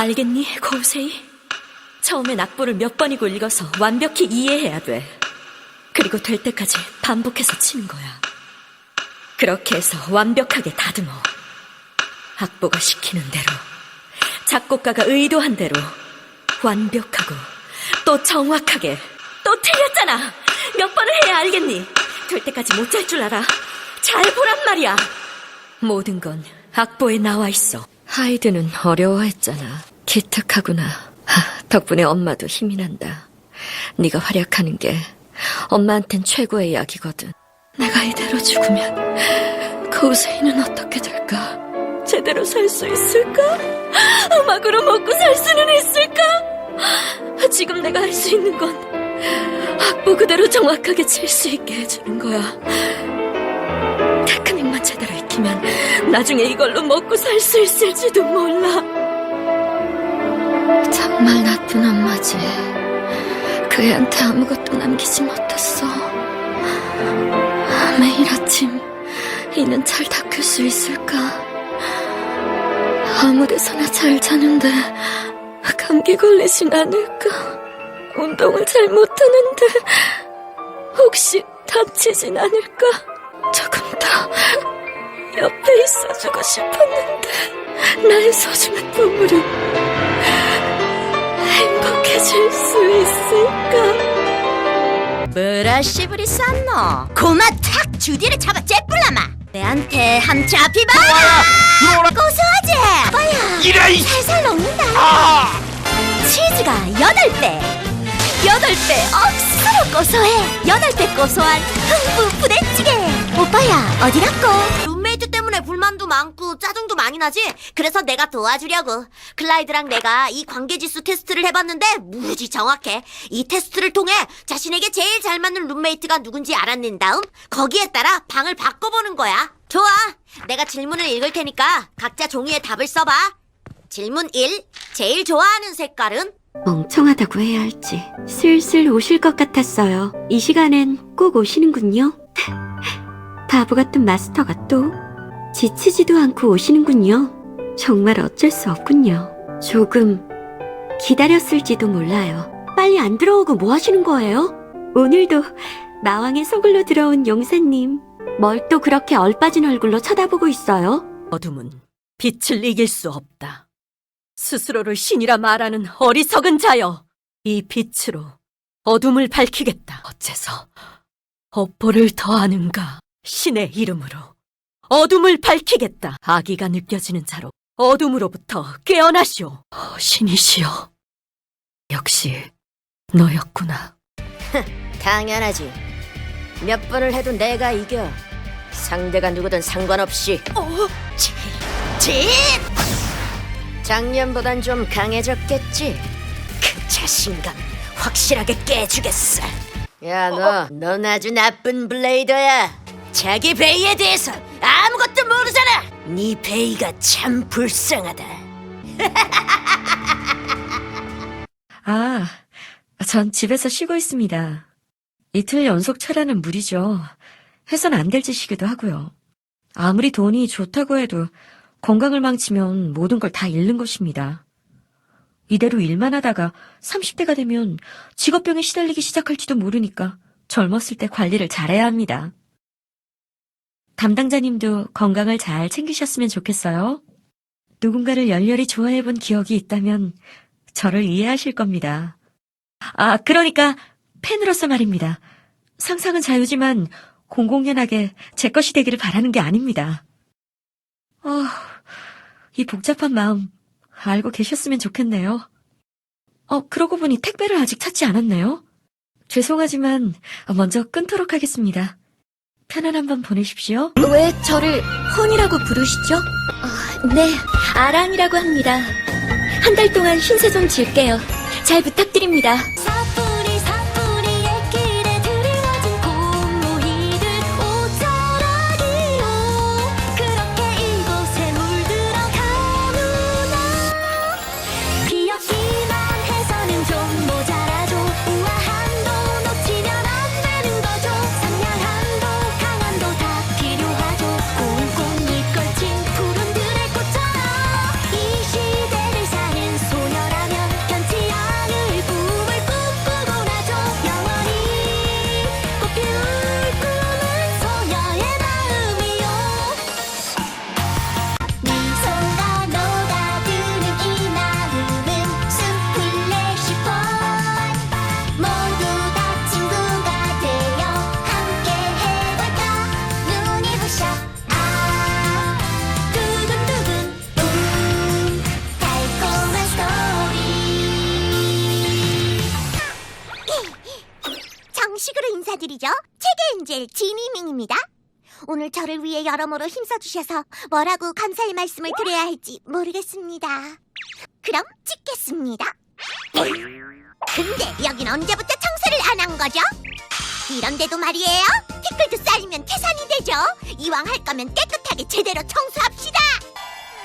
알겠니, 고우세이? 처음엔 악보를 몇 번이고 읽어서 완벽히 이해해야 돼. 그리고 될 때까지 반복해서 치는 거야. 그렇게 해서 완벽하게 다듬어. 악보가 시키는 대로, 작곡가가 의도한 대로, 완벽하고, 또 정확하게, 또 틀렸잖아! 몇 번을 해야 알겠니? 될 때까지 못 잘 줄 알아. 잘 보란 말이야! 모든 건 악보에 나와 있어. 하이드는 어려워했잖아. 기특하구나. 하, 덕분에 엄마도 힘이 난다. 네가 활약하는 게 엄마한텐 최고의 약이거든. 내가 이대로 죽으면 고세이는 어떻게 될까? 제대로 살 수 있을까? 음악으로 먹고 살 수는 있을까? 지금 내가 할 수 있는 건 악보 그대로 정확하게 칠 수 있게 해주는 거야. 테크닉만 제대로 익히면 나중에 이걸로 먹고 살 수 있을지도 몰라. 정말 나쁜 엄마지. 그 애한테 아무것도 남기지 못했어. 매일 아침 이는 잘 닦을 수 있을까? 아무 데서나 잘 자는데 감기 걸리진 않을까? 운동을 잘 못하는데 혹시 다치진 않을까? 조금 더 옆에 있어주고 싶었는데 나의 소중한 보물은 행복해질 수 있을까? 브라시브리 쌌노? 고마 탁 주디를 잡아 째뿔라마. 내한테 함 잡히봐라 들어오라. 고소하지? 뭐야 이라이 살살 녹는다. 아. 치즈가 여덟 배. 여덟 배 억수로 고소해. 여덟 배 고소한 흥부 부대찌개. 오빠야 어디 갔고? 불만도 많고 짜증도 많이 나지? 그래서 내가 도와주려고 클라이드랑 내가 이 관계지수 테스트를 해봤는데 무지 정확해 이 테스트를 통해 자신에게 제일 잘 맞는 룸메이트가 누군지 알아낸 다음 거기에 따라 방을 바꿔보는 거야 좋아 내가 질문을 읽을 테니까 각자 종이에 답을 써봐 질문 1 제일 좋아하는 색깔은? 멍청하다고 해야 할지 슬슬 오실 것 같았어요. 이 시간엔 꼭 오시는군요. 바보 같은 마스터가 또 지치지도 않고 오시는군요. 정말 어쩔 수 없군요. 조금 기다렸을지도 몰라요. 빨리 안 들어오고 뭐 하시는 거예요? 오늘도 마왕의 소굴로 들어온 용사님 뭘 또 그렇게 얼빠진 얼굴로 쳐다보고 있어요? 어둠은 빛을 이길 수 없다. 스스로를 신이라 말하는 어리석은 자여, 이 빛으로 어둠을 밝히겠다. 어째서 업보를 더하는가? 신의 이름으로 어둠을 밝히겠다. 아기가 느껴지는 자로 어둠으로부터 깨어나시오. 어, 신이시여. 역시 너였구나. 당연하지. 몇 번을 해도 내가 이겨. 상대가 누구든 상관없이. 어, 치, 치! 작년보단 좀 강해졌겠지? 그 자신감 확실하게 깨주겠어. 야, 너, 넌 아주 나쁜 블레이더야. 자기 베이에 대해서. 네 베이가 참 불쌍하다. 아, 전 집에서 쉬고 있습니다. 이틀 연속 철야는 무리죠. 해선 안 될 짓이기도 하고요. 아무리 돈이 좋다고 해도 건강을 망치면 모든 걸 다 잃는 것입니다. 이대로 일만 하다가 30대가 되면 직업병에 시달리기 시작할지도 모르니까 젊었을 때 관리를 잘해야 합니다. 담당자님도 건강을 잘 챙기셨으면 좋겠어요. 누군가를 열렬히 좋아해본 기억이 있다면 저를 이해하실 겁니다. 아, 그러니까 팬으로서 말입니다. 상상은 자유지만 공공연하게 제 것이 되기를 바라는 게 아닙니다. 어, 이 복잡한 마음 알고 계셨으면 좋겠네요. 어, 그러고 보니 택배를 아직 찾지 않았네요. 죄송하지만 먼저 끊도록 하겠습니다. 편안한 밤 보내십시오. 왜 저를 혼이라고 부르시죠? 네, 아랑이라고 합니다. 한 달 동안 신세 좀 질게요. 잘 부탁드립니다. 인사드리죠. 책의 엔젤 지니밍입니다. 오늘 저를 위해 여러모로 힘써주셔서 뭐라고 감사의 말씀을 드려야 할지 모르겠습니다. 그럼 찍겠습니다. 근데 여긴 언제부터 청소를 안 한 거죠? 이런데도 말이에요. 티끌도 쌓이면 태산이 되죠. 이왕 할 거면 깨끗하게 제대로 청소합시다.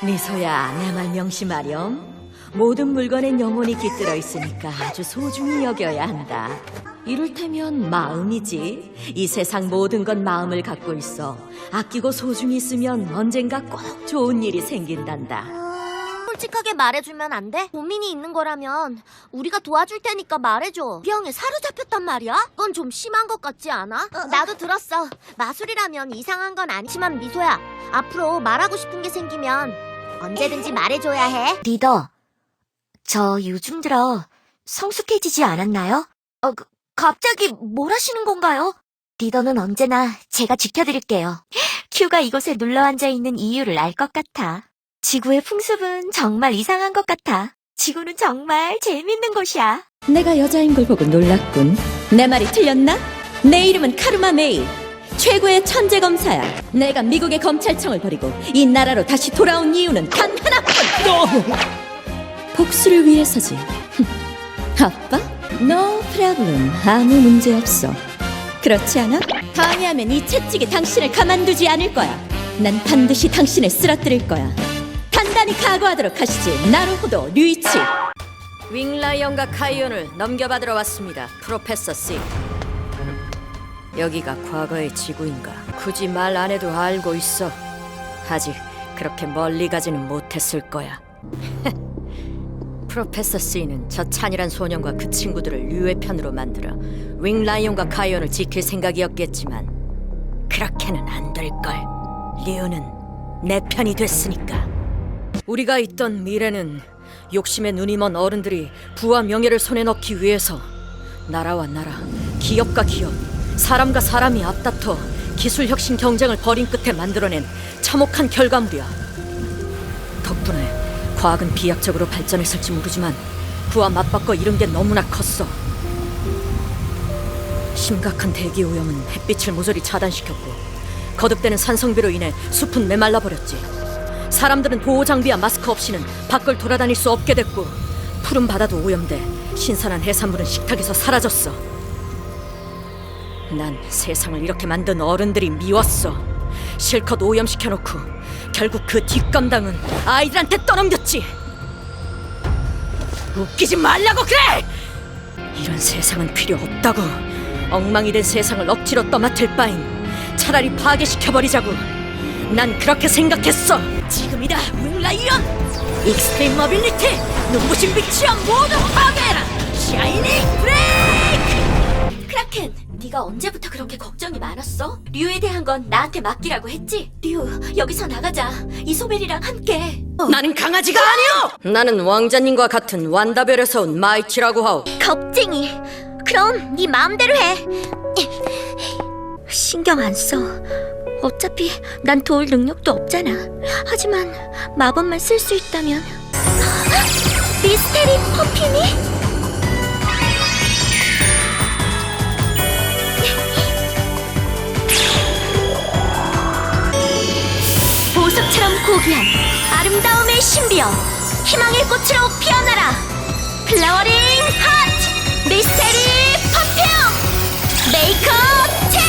미소야, 내 말 명심하렴. 모든 물건엔 영혼이 깃들어 있으니까 아주 소중히 여겨야 한다. 이를테면 마음이지. 이 세상 모든 건 마음을 갖고 있어. 아끼고 소중히 쓰면 언젠가 꼭 좋은 일이 생긴단다. 솔직하게 말해주면 안 돼? 고민이 있는 거라면 우리가 도와줄 테니까 말해줘. 병에 사로잡혔단 말이야? 그건 좀 심한 것 같지 않아? 나도 들었어. 마술이라면 이상한 건 아니지만 미소야. 앞으로 말하고 싶은 게 생기면 언제든지 말해줘야 해. 리더, 저 요즘 들어 성숙해지지 않았나요? 어, 그, 갑자기 뭘 하시는 건가요? 리더는 언제나 제가 지켜드릴게요. 큐가 이곳에 눌러 앉아 있는 이유를 알 것 같아. 지구의 풍습은 정말 이상한 것 같아. 지구는 정말 재밌는 곳이야. 내가 여자인 걸 보고 놀랐군. 내 말이 틀렸나? 내 이름은 카르마 메이. 최고의 천재 검사야. 내가 미국의 검찰청을 버리고 이 나라로 다시 돌아온 이유는 단 하나뿐. 복수를 위해서지. 아빠? No problem. 아무 문제 없어. 그렇지 않아? 방해하면 이 채찍이 당신을 가만두지 않을 거야. 난 반드시 당신을 쓰러뜨릴 거야. 단단히 각오하도록 하시지. 나루호도 류이치. 윙라이언과 카이온을 넘겨받으러 왔습니다. 프로페서 C. 여기가 과거의 지구인가? 굳이 말 안 해도 알고 있어. 아직 그렇게 멀리 가지는 못했을 거야. 프로페서 C는 저 찬이란 소년과 그 친구들을 류의 편으로 만들어 윙 라이온과 카이온을 지킬 생각이었겠지만 그렇게는 안 될걸. 류는 내 편이 됐으니까. 우리가 있던 미래는 욕심에 눈이 먼 어른들이 부와 명예를 손에 넣기 위해서 나라와 나라, 기업과 기업, 사람과 사람이 앞다퉈 기술 혁신 경쟁을 벌인 끝에 만들어낸 참혹한 결과물이야. 덕분에 과학은 비약적으로 발전했을지 모르지만 그와 맞바꿔 이룬 게 너무나 컸어. 심각한 대기 오염은 햇빛을 모조리 차단시켰고 거듭되는 산성비로 인해 숲은 메말라 버렸지. 사람들은 보호 장비와 마스크 없이는 밖을 돌아다닐 수 없게 됐고 푸른 바다도 오염돼 신선한 해산물은 식탁에서 사라졌어. 난 세상을 이렇게 만든 어른들이 미웠어. 실컷 오염시켜놓고 결국 그 뒷감당은 아이들한테 떠넘겼지. 웃기지 말라고 그래! 이런 세상은 필요 없다고. 엉망이 된 세상을 억지로 떠맡을 바엔 차라리 파괴시켜버리자고. 난 그렇게 생각했어. 지금이다, 윙라이언! 익스트림 모빌리티! 눈부신 빛이야 모두 파괴해라! 샤이닝 브레이크! 크라켄, 네가 언제부터 그렇게 걱정이 많았어? 류에 대한 건 나한테 맡기라고 했지? 류, 여기서 나가자. 이소벨이랑 함께. 나는 강아지가 아니오! 나는 왕자님과 같은 완다별에서 온 마이치라고 하오. 겁쟁이. 그럼 네 마음대로 해. 신경 안 써. 어차피 난 도울 능력도 없잖아. 하지만 마법만 쓸 수 있다면 미스테리 퍼퓸이? 고귀한 아름다움의 신비여 희망의 꽃으로 피어나라. 플라워링 하트 미스테리 퍼퓸 메이크업 체인.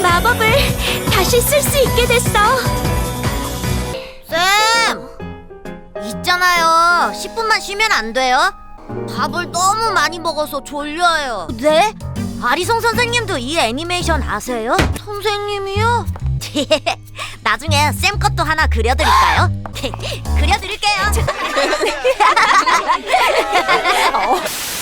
마법을 다시 쓸 수 있게 됐어. 쌤! 있잖아요. 10분만 쉬면 안 돼요? 밥을 너무 많이 먹어서 졸려요 네? 아리성 선생님도 이 애니메이션 아세요? 선생님이요? 나중에 쌤 것도 하나 그려드릴까요? 그려드릴게요